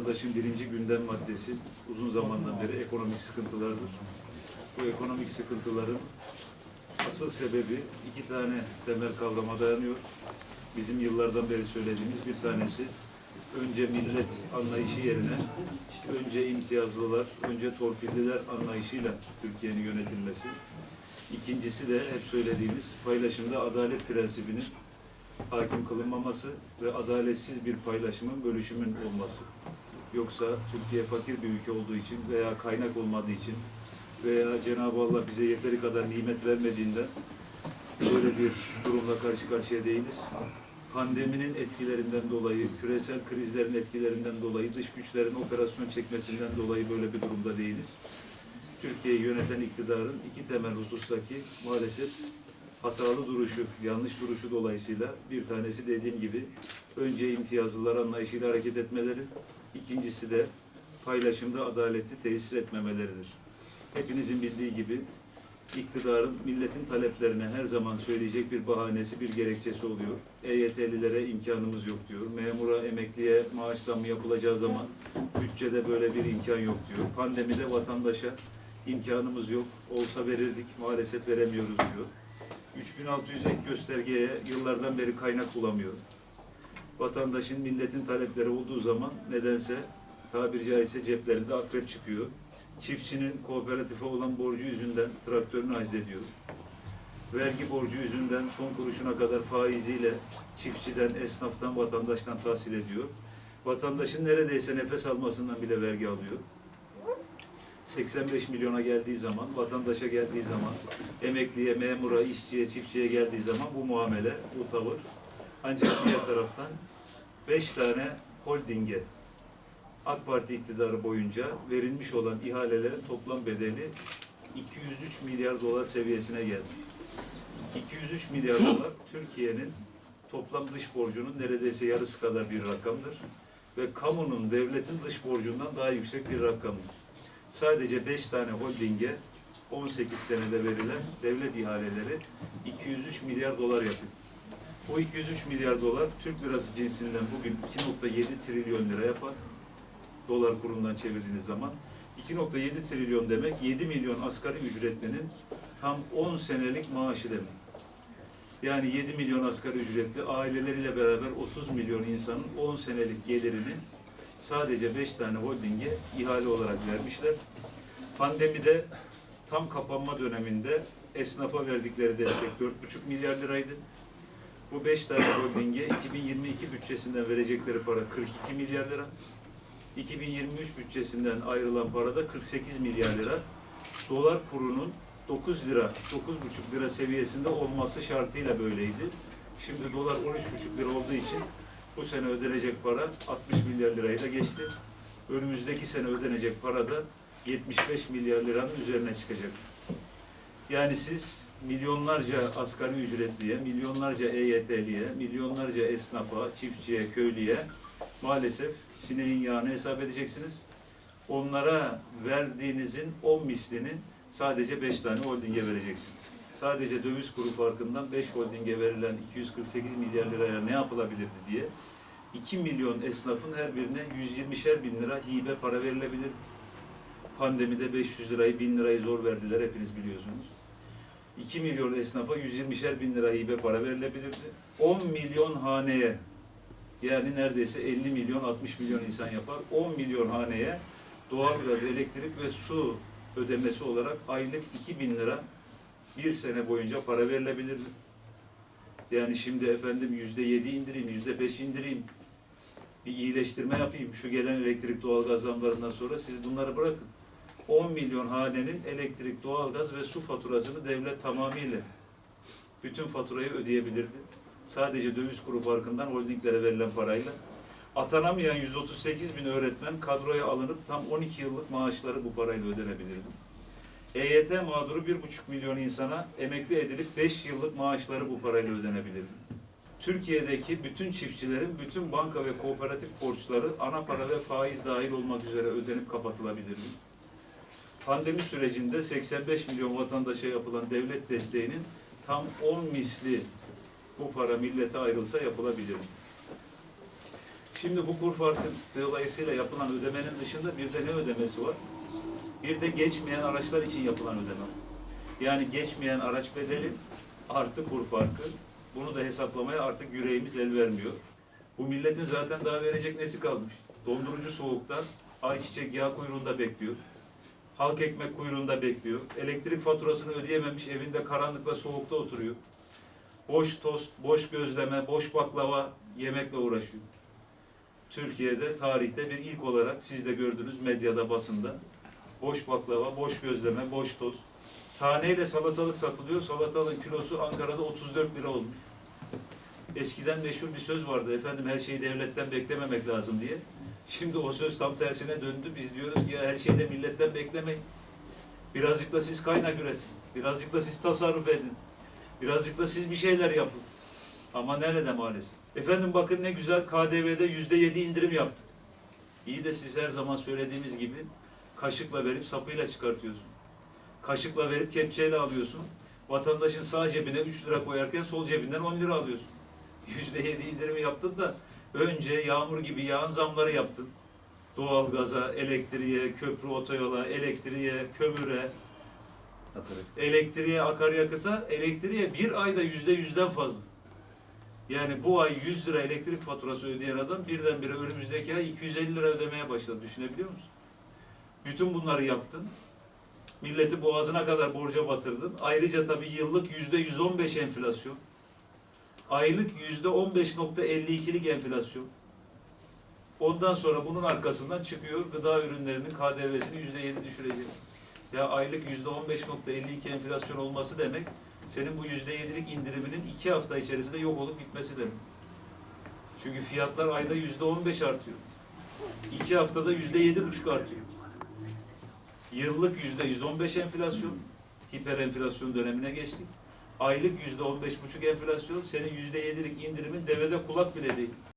vatandaşın birinci gündem maddesi uzun zamandan beri ekonomik sıkıntılardır. Bu ekonomik sıkıntıların asıl sebebi iki tane temel kavrama dayanıyor. Bizim yıllardan beri söylediğimiz bir tanesi önce millet anlayışı yerine önce imtiyazlılar, önce torpilliler anlayışıyla Türkiye'nin yönetilmesi. İkincisi de hep söylediğimiz paylaşımda adalet prensibinin hakim kılınmaması ve adaletsiz bir paylaşımın, bölüşümün olması. Yoksa Türkiye fakir bir ülke olduğu için veya kaynak olmadığı için veya Cenab-ı Allah bize yeteri kadar nimet vermediğinden böyle bir durumla karşı karşıya değiliz. Pandeminin etkilerinden dolayı, küresel krizlerin etkilerinden dolayı, dış güçlerin operasyon çekmesinden dolayı böyle bir durumda değiliz. Türkiye'yi yöneten iktidarın iki temel husustaki maalesef hatalı duruşu, yanlış duruşu dolayısıyla bir tanesi dediğim gibi önce imtiyazlılar anlayışıyla hareket etmeleri, ikincisi de paylaşımda adaleti tesis etmemeleridir. Hepinizin bildiği gibi iktidarın milletin taleplerine her zaman söyleyecek bir bahanesi, bir gerekçesi oluyor. EYT'lilere imkanımız yok diyor. Memura, emekliye maaş zammı yapılacağı zaman bütçede böyle bir imkan yok diyor. Pandemide vatandaşa imkanımız yok, olsa verirdik, maalesef veremiyoruz diyor. 3600 ek göstergeye yıllardan beri kaynak bulamıyor. Vatandaşın, milletin talepleri olduğu zaman nedense tabiri caizse ceplerinde akrep çıkıyor. Çiftçinin kooperatife olan borcu yüzünden traktörünü aciz ediyor. Vergi borcu yüzünden son kuruşuna kadar faiziyle çiftçiden, esnaftan, vatandaştan tahsil ediyor. Vatandaşın neredeyse nefes almasından bile vergi alıyor. 85 milyona geldiği zaman, vatandaşa geldiği zaman, emekliye, memura, işçiye, çiftçiye geldiği zaman bu muamele, bu tavır. Ancak diğer taraftan 5 tane holdinge AK Parti iktidarı boyunca verilmiş olan ihalelerin toplam bedeli 203 milyar dolar seviyesine geldi. 203 milyar dolar Türkiye'nin toplam dış borcunun neredeyse yarısı kadar bir rakamdır. Ve kamunun, devletin dış borcundan daha yüksek bir rakamdır. Sadece 5 tane holdinge 18 senede verilen devlet ihaleleri 203 milyar dolar yapıyor. Bu 203 milyar dolar Türk lirası cinsinden bugün 2.7 trilyon lira yapar. Dolar kurundan çevirdiğiniz zaman 2.7 trilyon demek 7 milyon asgari ücretlinin tam 10 senelik maaşı demek. Yani 7 milyon asgari ücretli aileleriyle beraber 30 milyon insanın 10 senelik gelirini sadece 5 tane holdinge ihale olarak vermişler. Pandemide tam kapanma döneminde esnafa verdikleri destek 4,5 milyar liraydı. Bu 5 tane holdinge 2022 bütçesinden verecekleri para 42 milyar lira. 2023 bütçesinden ayrılan para da 48 milyar lira. Dolar kurunun 9 lira, 9,5 lira seviyesinde olması şartıyla böyleydi. Şimdi dolar 13,5 lira olduğu için bu sene ödenecek para 60 milyar lirayı da geçti. Önümüzdeki sene ödenecek para da 75 milyar liranın üzerine çıkacak. Yani siz milyonlarca asgari ücretliye, milyonlarca EYT'liye, milyonlarca esnafa, çiftçiye, köylüye maalesef sineğin yağını hesap edeceksiniz. Onlara verdiğinizin 10 mislini sadece 5 tane holdinge vereceksiniz. Sadece döviz kuru farkından 5 holdinge verilen 248 milyar liraya ne yapılabilirdi diye 2 milyon esnafın her birine 120'şer bin lira hibe para verilebilir. Pandemide 500 lirayı, 1000 lirayı zor verdiler hepiniz biliyorsunuz. 2 milyon esnafa 120'şer bin lira hibe para verilebilirdi. 10 milyon haneye yani neredeyse 50 milyon 60 milyon insan yapar. 10 milyon haneye doğalgaz, elektrik ve su ödemesi olarak aylık 2000 lira bir sene boyunca para verilebilirdi. Yani şimdi efendim yüzde yedi indireyim, yüzde beş indireyim, bir iyileştirme yapayım. Şu gelen elektrik doğalgaz zamlarından sonra siz bunları bırakın. 10 milyon hanenin elektrik, doğalgaz ve su faturasını devlet tamamıyla bütün faturayı ödeyebilirdi. Sadece döviz kuru farkından holdinglere verilen parayla. Atanamayan 138 bin öğretmen kadroya alınıp tam 12 yıllık maaşları bu parayla ödenebilirdi. EYT mağduru 1,5 milyon insana emekli edilip 5 yıllık maaşları bu parayla ödenebilirdi. Türkiye'deki bütün çiftçilerin bütün banka ve kooperatif borçları ana para ve faiz dahil olmak üzere ödenip kapatılabilirdi. Pandemi sürecinde 85 milyon vatandaşa yapılan devlet desteğinin tam 10 misli bu para millete ayrılsa yapılabilir. Şimdi bu kur farkı dolayısıyla yapılan ödemenin dışında bir de ne ödemesi var? Bir de geçmeyen araçlar için yapılan ödeme. Yani geçmeyen araç bedeli artı kur farkı. Bunu da hesaplamaya artık yüreğimiz el vermiyor. Bu milletin zaten daha verecek nesi kalmış? Dondurucu soğukta ayçiçek yağ kuyruğunda bekliyor. Halk ekmek kuyruğunda bekliyor. Elektrik faturasını ödeyememiş evinde karanlıkta soğukta oturuyor. Boş tost, boş gözleme, boş baklava yemekle uğraşıyor. Türkiye'de tarihte bir ilk olarak siz de gördünüz medyada, basında. Boş baklava, boş gözleme, boş tost. Taneyle salatalık satılıyor. Salatalığın kilosu Ankara'da 34 lira olmuş. Eskiden meşhur bir söz vardı efendim her şeyi devletten beklememek lazım diye. Şimdi o söz tam tersine döndü. Biz diyoruz ki ya her şeyi de milletten beklemeyin. Birazcık da siz kaynak üretin. Birazcık da siz tasarruf edin. Birazcık da siz bir şeyler yapın. Ama nerede maalesef? Efendim bakın ne güzel KDV'de yüzde yedi indirim yaptık. İyi de siz her zaman söylediğimiz gibi kaşıkla verip sapıyla çıkartıyorsun. Kaşıkla verip kepçeyle alıyorsun. Vatandaşın sağ cebine 3 lira koyarken sol cebinden 10 lira alıyorsun. Yüzde yedi indirimi yaptın da önce yağmur gibi yağan zamları yaptın. Doğalgaza, elektriğe, köprü otoyola, elektriğe, kömüre, elektriğe, akaryakıta, elektriğe bir ayda yüzde yüzden fazla. Yani bu ay 100 lira elektrik faturası ödeyen adam birdenbire önümüzdeki ay 250 lira ödemeye başladı. Düşünebiliyor musun? Bütün bunları yaptın. Milleti boğazına kadar borca batırdın. Ayrıca tabii yıllık yüzde 115 enflasyon. Aylık yüzde 15.52'lik enflasyon. Ondan sonra bunun arkasından çıkıyor gıda ürünlerinin KDV'sini yüzde 7 düşürecek. Ya aylık yüzde 15.52 enflasyon olması demek senin bu yüzde yedilik indiriminin iki hafta içerisinde yok olup gitmesi demek. Çünkü fiyatlar ayda yüzde 15 artıyor. İki haftada yüzde yedi buçuk artıyor. Yıllık yüzde 115 enflasyon, hiper enflasyon dönemine geçtik. Aylık yüzde 15 buçuk enflasyon, senin yüzde yedilik indirimin devede kulak bile değil.